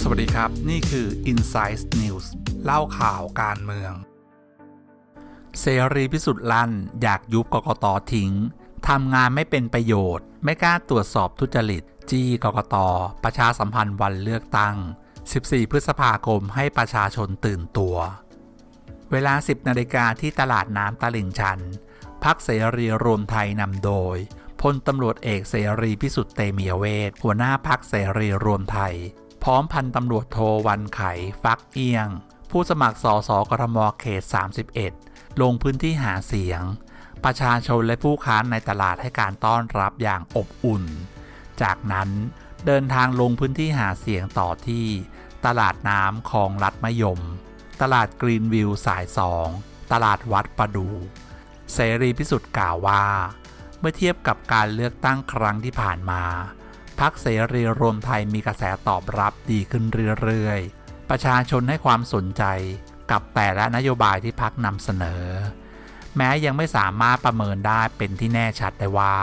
สวัสดีครับ นี่คือ Insight News เล่าข่าวการเมือง เสรีพิสุทธิ์ลั่น อยากยุบกกตทิ้งทำงานไม่เป็นประโยชน์ ไม่กล้าตรวจสอบทุจริต จี้กกต ประชาสัมพันธ์วันเลือกตั้ง 14 พฤษภาคมให้ประชาชนตื่นตัว เวลา 10 นาฬิกาที่ตลาดน้ำตลิ่งชันพักเสรีรวมไทยนำโดย พลตำรวจเอกเสรีพิสุทธิ์เตมียเวทหัวหน้าพักเสรีรวมไทย พร้อมพันตำรวจโทวันไข ฟักเอียง ผู้สมัครสสกทมเขต 31 ลงพื้นที่หาเสียง ประชาชนและผู้ค้าในตลาดให้การต้อนรับอย่างอบอุ่น จากนั้นเดินทางลงพื้นที่หาเสียงต่อที่ ตลาดน้ำคลองลัดมะยม ตลาดกรีนวิวสายสอง ตลาดวัดประดู เสรีพิสุทธิ์กล่าวว่า มื่อเทียบกับการเลือกตั้งครั้งที่ผ่านมาพักเสรีรวมไทยมีกระแสตอบรับดีขึ้นเรื่อยๆ ประชาชนให้ความสนใจกับแต่ละนโยบายที่พักนำเสนอ แม้ยังไม่สามารถประเมินได้เป็นที่แน่ชัดได้ว่า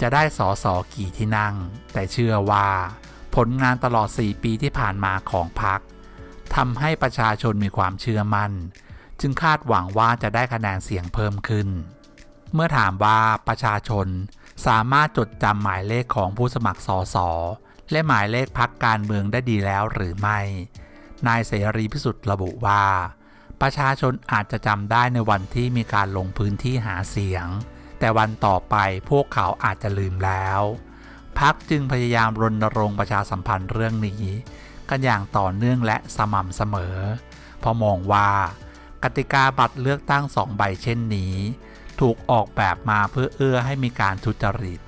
จะได้สอสอกี่ที่นั่ง แต่เชื่อว่า ผลงานตลอด 4 ปีที่ผ่านมาของพักทำให้ประชาชนมีความเชื่อมั่น จึงคาดหวังว่าจะได้คะแนนเสียงเพิ่มขึ้น เมื่อถามว่าประชาชนสามารถจดจำหมายเลขของผู้สมัครสอสอและหมายเลขพักการเมืองได้ดีแล้วหรือไม่ นายเสรีพิสุทธิ์ระบุว่า ประชาชนอาจจะจำได้ในวันที่มีการลงพื้นที่หาเสียง แต่วันต่อไปพวกเขาอาจจะลืมแล้วพักจึงพยายามรณรงค์ประชาสัมพันธ์เรื่องนี้ กันอย่างต่อเนื่องและสม่ำเสมอเพราะมองว่า กติกาบัตรเลือกตั้งสองใบเช่นนี้ ถูกออกแบบมาเพื่อเอื้อให้มีการทุจริต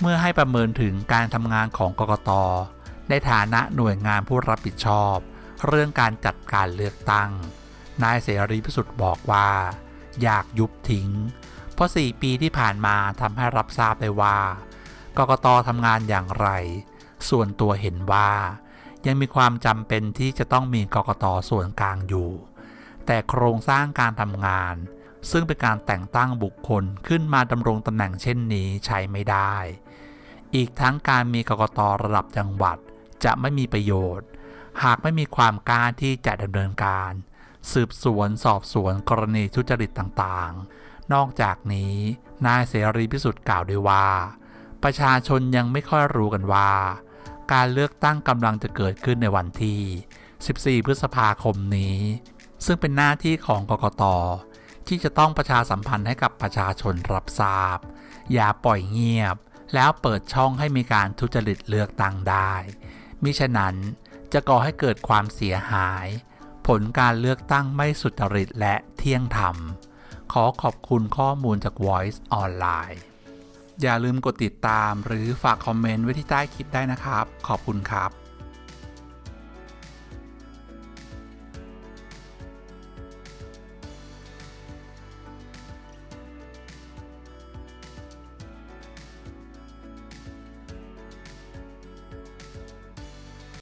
เมื่อให้ประเมินถึงการทำงานของกกต ในฐานะหน่วยงานผู้รับผิดชอบ เรื่องการจัดการเลือกตั้ง นายเสรีพิสุทธิ์บอกว่า อยากยุบทิ้ง เพราะ 4 ปีที่ผ่านมาทำให้รับทราบได้ว่ากกตทำงานอย่างไร ส่วนตัวเห็นว่า ยังมีความจำเป็นที่จะต้องมีกกตส่วนกลางอยู่ แต่โครงสร้างการทำงาน ซึ่งเป็นการแต่งตั้งบุคคลขึ้นมาดำรงตำแหน่งเช่นนี้ใช้ไม่ได้ อีกทั้งการมีกกตระดับจังหวัดจะไม่มีประโยชน์ หากไม่มีความกล้าที่จะดำเนินการ สืบสวนสอบสวนกรณีทุจริตต่างๆ นอกจากนี้ นายเสรีพิสุทธิ์กล่าวด้วยว่า ประชาชนยังไม่ค่อยรู้กันว่า การเลือกตั้งกำลังจะเกิดขึ้นในวันที่ 14 พฤษภาคมนี้ ซึ่งเป็นหน้าที่ของกกต ที่จะต้องประชาสัมพันธ์ให้กับประชาชนรับทราบ อย่าปล่อยเงียบ แล้วเปิดช่องให้มีการทุจริตเลือกตั้งได้มิฉะนั้นจะก่อให้เกิดความเสียหาย ผลการเลือกตั้งไม่สุจริตและเที่ยงธรรม ขอขอบคุณข้อมูลจาก Voice ออนไลน์อย่าลืมกดติดตามหรือฝากคอมเมนต์ไว้ที่ใต้คลิปได้นะครับ ขอบคุณครับ